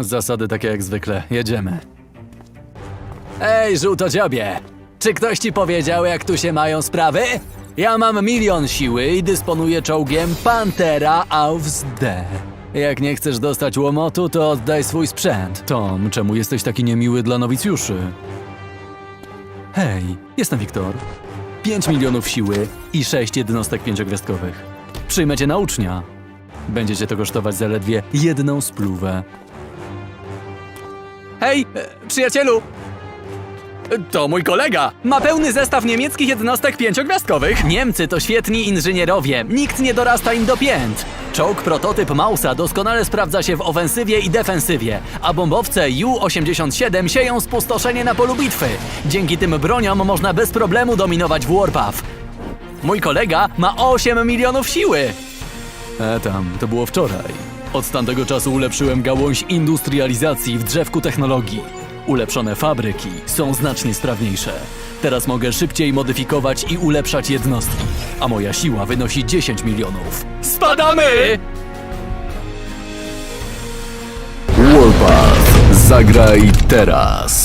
Zasady takie jak zwykle. Jedziemy. Ej, żółtodziobie! Czy ktoś ci powiedział, jak tu się mają sprawy? Ja mam milion siły i dysponuję czołgiem Pantera Aufs D. Jak nie chcesz dostać łomotu, to oddaj swój sprzęt. Tom, czemu jesteś taki niemiły dla nowicjuszy? Hej, jestem Wiktor. 5 milionów siły i 6 jednostek pięciogwiazdkowych. Przyjmę cię na ucznia. Będzie cię to kosztować zaledwie jedną spluwę. Hej, e, przyjacielu! To mój kolega! Ma pełny zestaw niemieckich jednostek pięciogwiazdkowych. Niemcy to świetni inżynierowie. Nikt nie dorasta im do pięt. Czołg prototyp Mausa doskonale sprawdza się w ofensywie i defensywie, a bombowce Ju-87 sieją spustoszenie na polu bitwy. Dzięki tym broniom można bez problemu dominować w Warpath. Mój kolega ma 8 milionów siły! E tam, to było wczoraj. Od tamtego czasu ulepszyłem gałąź industrializacji w drzewku technologii. Ulepszone fabryki są znacznie sprawniejsze. Teraz mogę szybciej modyfikować i ulepszać jednostki, a moja siła wynosi 10 milionów. Spadamy! Warpath. Zagraj teraz.